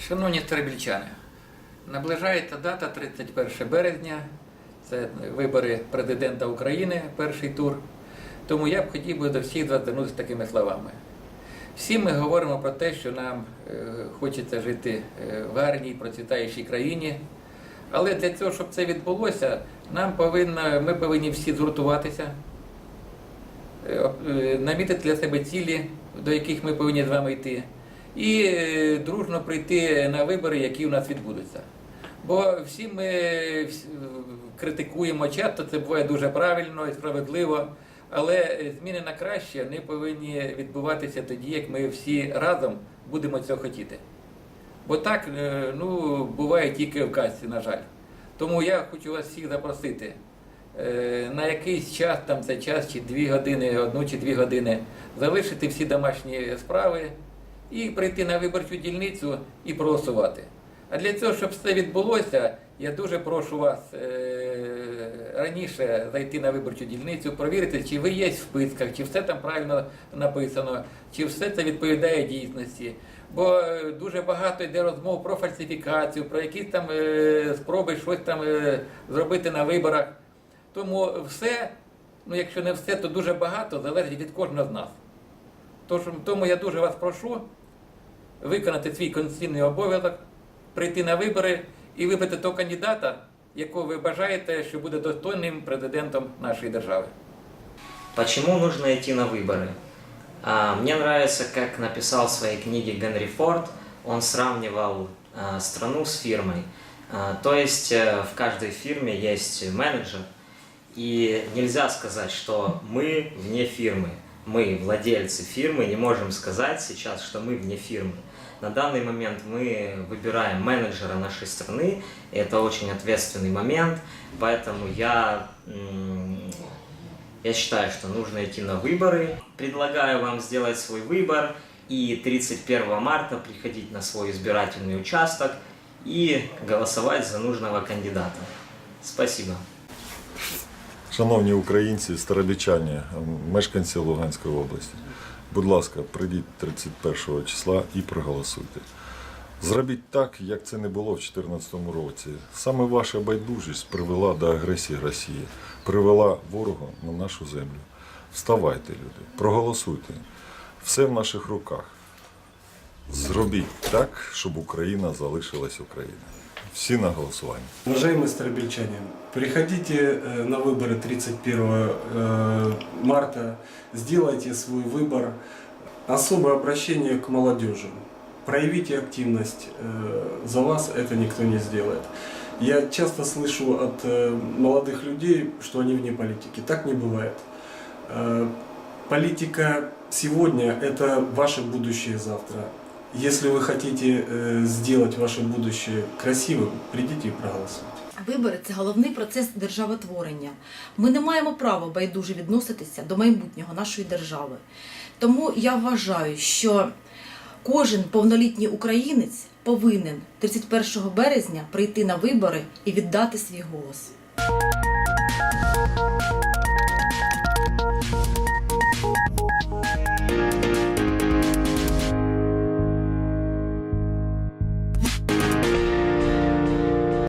Шановні теребільчани, наближається дата 31 березня. Це вибори президента України, перший тур. Тому я б хотів би до всіх звернутися такими словами. Всі ми говоримо про те, що нам е, хочеться жити е, в гарній, процвітаючій країні. Але для цього, щоб це відбулося, нам повинно, ми повинні всі згуртуватися, е, намітити для себе цілі, до яких ми повинні з вами йти, і е, дружно прийти на вибори, які у нас відбудуться. Бо всі ми критикуємо, часто це буває дуже правильно і справедливо, але е, зміни на краще не повинні відбуватися тоді, як ми всі разом будемо цього хотіти. Бо так е, ну, буває тільки в казці, на жаль. Тому я хочу вас всіх запросити на якийсь час, там це час чи дві години, одну чи дві години, залишити всі домашні справи і прийти на виборчу дільницю і проголосувати. А для цього, щоб все відбулося, я дуже прошу вас е, раніше зайти на виборчу дільницю, провірити, чи ви є в списках, чи все там правильно написано, чи все це відповідає дійсності. Бо е, дуже багато йде розмов про фальсифікацію, про якісь там е, спроби щось там зробити на виборах. Тому все, ну якщо не все, то дуже багато залежить від кожного з нас. Тож, тому я дуже вас прошу виконати свій конституційний обов'язок, прийти на вибори і вибрати того кандидата, якого ви бажаєте, що буде достойним президентом нашої держави. Почему нужно идти на выборы? А, Мне нравится, как написал в своей книге Генри Форд, он сравнивал а, страну с фирмой. А, То есть э, в каждой фирме есть менеджер, и нельзя сказать, что мы вне фирмы. Мы, владельцы фирмы, не можем сказать сейчас, что мы вне фирмы. На данный момент мы выбираем менеджера нашей страны, и это очень ответственный момент, поэтому я я считаю, что нужно идти на выборы. Предлагаю вам сделать свой выбор и 31 марта приходить на свой избирательный участок и голосовать за нужного кандидата. Спасибо. Шановні українці, старобічані, мешканці Луганської області, будь ласка, прийдіть 31 числа і проголосуйте. Зробіть так, як це не було в 2014 році. Саме ваша байдужість привела до агресії Росії, привела ворога на нашу землю. Вставайте, люди, проголосуйте. Все в наших руках. Зробіть так, щоб Україна залишилась Україною. Всі на голосування. Уважаемые старобельчане, приходите э, на выборы 31 э, марта, сделайте свой выбор. Особое обращение к молодежи. Проявите активность, э, за вас это никто не сделает. Я часто слышу от молодых людей, что они вне политики. Так не бывает. Политика сегодня – это ваше будущее завтра. Если вы хотите э, сделать ваше будущее красивым, придите и проголосуйте. Вибори це головний процес державотворення. Ми не маємо права байдуже відноситися до майбутнього нашої держави. Тому я вважаю, що кожен повнолітній українець повинен 31 березня прийти на вибори і віддати свій голос.